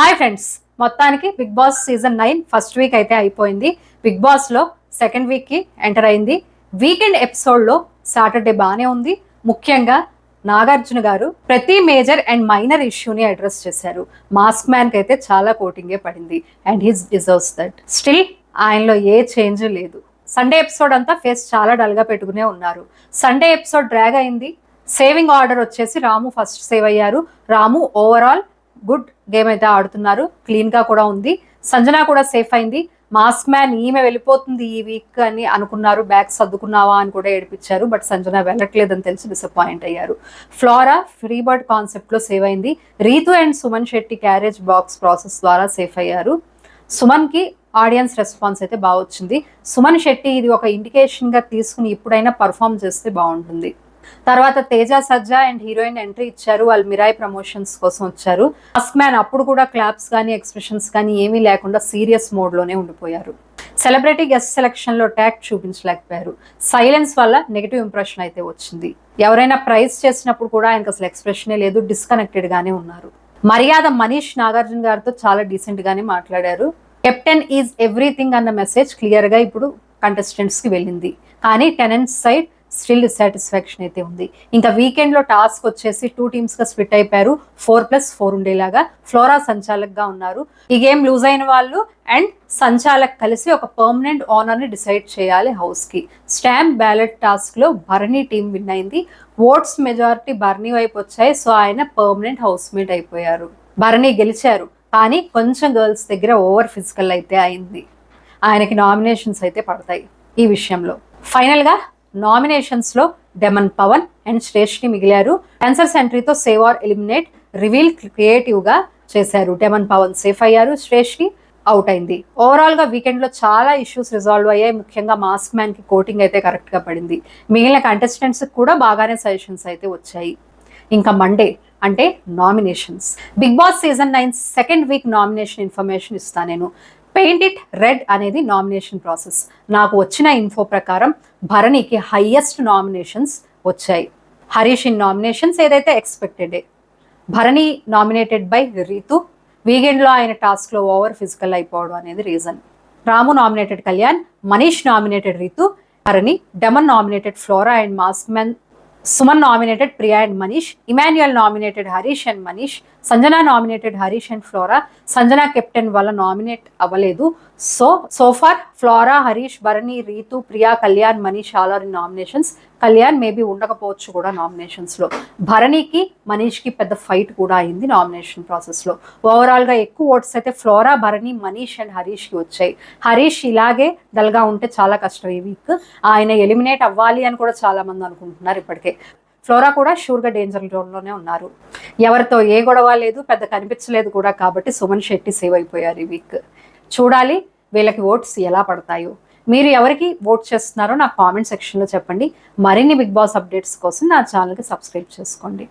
Hi friends మొత్తానికి Bigg Boss season nine first week అయితే అయిపోయింది. బిగ్ బాస్లో సెకండ్ వీక్కి ఎంటర్ అయింది. వీకెండ్ ఎపిసోడ్లో సాటర్డే బాగానే ఉంది. ముఖ్యంగా నాగార్జున గారు ప్రతి మేజర్ అండ్ మైనర్ ఇష్యూని అడ్రస్ చేశారు. మాస్క్ మ్యాన్కి అయితే చాలా కోటింగే పడింది. And his deserves that. Still ఆయనలో ఏ చేంజ్ లేదు. సండే ఎపిసోడ్ అంతా ఫేస్ చాలా డల్గా పెట్టుకునే ఉన్నారు. సండే ఎపిసోడ్ డ్రాగ్ అయింది. సేవింగ్ ఆర్డర్ వచ్చేసి రాము ఫస్ట్ సేవ్ అయ్యారు. రాము ఓవరాల్ గుడ్ గేమ్ అయితే ఆడుతున్నారు. క్లీన్గా కూడా ఉంది. సంజన కూడా సేఫ్ అయింది. మాస్క్ మ్యాన్ ఈమె వెళ్ళిపోతుంది ఈ వీక్ అని అనుకున్నారు. బ్యాగ్ సర్దుకున్నావా అని కూడా ఏడిపించారు. బట్ సంజన వెళ్ళట్లేదని తెలిసి డిసప్పాయింట్ అయ్యారు. ఫ్లోరా ఫ్రీ బర్డ్ కాన్సెప్ట్లో సేవ్ అయింది. Ritu and Suman Shetty carriage box process ద్వారా సేఫ్ అయ్యారు. సుమన్కి ఆడియన్స్ రెస్పాన్స్ అయితే బాగా వచ్చింది. సుమన్ శెట్టి ఇది ఒక ఇండికేషన్గా తీసుకుని ఇప్పుడైనా పర్ఫామ్ చేస్తే బాగుంటుంది. తర్వాత Teja Sajja and heroine entry ఇచ్చారు. వాళ్ళు మిరాయి ప్రమోషన్స్ కోసం వచ్చారు. ఫస్ట్ మ్యాన్ అప్పుడు కూడా క్లాప్స్ కానీ ఎక్స్ప్రెషన్స్ కానీ ఏమీ లేకుండా సీరియస్ మోడ్లోనే ఉండిపోయారు. సెలబ్రిటీ గెస్ట్ సెలక్షన్లో ట్యాగ్ చూపించలేకపోయారు. సైలెన్స్ వల్ల నెగిటివ్ ఇంప్రెషన్ అయితే వచ్చింది. ఎవరైనా ప్రైజ్ చేసినప్పుడు కూడా ఆయనకు అసలు ఎక్స్ప్రెషనే లేదు డిస్కనెక్టెడ్ గానే ఉన్నారు. మర్యాద మనీష్ నాగార్జున గారితో చాలా డీసెంట్ గానే మాట్లాడారు. కెప్టెన్ ఈజ్ ఎవ్రీథింగ్ అన్న మెసేజ్ క్లియర్గా ఇప్పుడు కంటెస్టెంట్స్కి వెళ్ళింది. కానీ టెనెంట్స్ సైడ్ స్టిల్ సాటిస్ఫాక్షన్ అయితే ఉంది. ఇంకా వీకెండ్లో టాస్క్ వచ్చేసి టూ టీమ్స్గా స్ప్లిట్ అయిపోయారు. ఫోర్ ప్లస్ ఫోర్ ఉండేలాగా ఫ్లోరా సంచాలక్గా ఉన్నారు. ఈ గేమ్ లూజ్ అయిన వాళ్ళు అండ్ సంచాలక్ కలిసి ఒక పర్మనెంట్ ఓనర్ని డిసైడ్ చేయాలి హౌస్కి. స్టాంప్ బ్యాలెట్ టాస్క్లో భరణి టీం విన్ అయింది. ఓట్స్ మెజారిటీ భరణి వైపు వచ్చాయి. సో ఆయన పర్మనెంట్ హౌస్ మేట్ అయిపోయారు. భరణి గెలిచారు. కానీ కొంచెం గర్ల్స్ దగ్గర ఓవర్ ఫిజికల్ అయితే అయింది. ఆయనకి నామినేషన్స్ అయితే పడతాయి ఈ విషయంలో. ఫైనల్ నామినేషన్స్లో డెమన్ పవన్ అండ్ శ్రేష్ని మిగిలారు. ఆన్సర్ సెంట్రీతో సేవ్ ఆర్ ఎలిమినేట్ రివీల్ క్రియేటివ్గా చేశారు. డెమన్ పవన్ సేఫ్ అయ్యారు శ్రేష్ని అవుట్ అయింది. ఓవరాల్గా వీకెండ్లో చాలా ఇష్యూస్ రిజాల్వ్ అయ్యాయి. ముఖ్యంగా మాస్క్ మ్యాన్కి కోటింగ్ అయితే కరెక్ట్గా పడింది. మిగిలిన కంటెస్టెంట్స్ కూడా బాగానే సజెషన్స్ అయితే వచ్చాయి. ఇంకా మండే అంటే nominations Bigg Boss season nine second week nomination information ఇస్తాను నేను. పెయింట్ ఇట్ రెడ్ అనేది నామినేషన్ ప్రాసెస్ నాకు వచ్చిన ఇన్ఫో ప్రకారం భరణికి హయ్యెస్ట్ నామినేషన్స్ వచ్చాయి. హరీష్ ఇన్ నామినేషన్స్ ఏదైతే ఎక్స్పెక్టెడే భరణి నామినేటెడ్ బై రీతు. వీకెండ్లో ఆయన టాస్క్లో ఓవర్ ఫిజికల్ అయిపోవడం అనేది reason Ramu nominated Kalyan. Manish nominated Ritu. Bharani Demon nominated Flora and mask man Suman nominated Priya and Manish Emmanuel nominated Harish and Manish Sanjana nominated Harish and Flora. Sanjana captain వల్ల nominate అవ్వలేదు. So so far Flora Harish Bharani Ritu Priya Kalyan Manish all are in nominations Kalyan maybe ఉండకపోవచ్చు కూడా నామినేషన్స్లో. భరణికి మనీష్కి పెద్ద fight కూడా అయింది nomination ప్రాసెస్లో. ఓవరాల్గా ఎక్కువ ఓట్స్ అయితే ఫ్లోరా భరణి మనీష్ అండ్ హరీష్కి వచ్చాయి. హరీష్ ఇలాగే డల్గా ఉంటే చాలా కష్టం ఈ వీక్ ఆయన ఎలిమినేట్ అవ్వాలి అని కూడా చాలా మంది అనుకుంటున్నారు ఇప్పటికే. ఫ్లోరా కూడా షూర్గా డేంజర్ జోన్లోనే ఉన్నారు. ఎవరితో ఏ గొడవ లేదు పెద్ద కనిపించలేదు కూడా కాబట్టి సుమన్ శెట్టి సేవ్ అయిపోయారు ఈ వీక్ చూడాలి వీళ్ళకి ఓట్స్ ఎలా పడతాయో. మీరు ఎవరికి ఓట్ చేస్తున్నారో నా కామెంట్ సెక్షన్లో చెప్పండి. మరిన్ని బిగ్ బాస్ అప్డేట్స్ కోసం నా ఛానల్కి సబ్స్క్రైబ్ చేసుకోండి.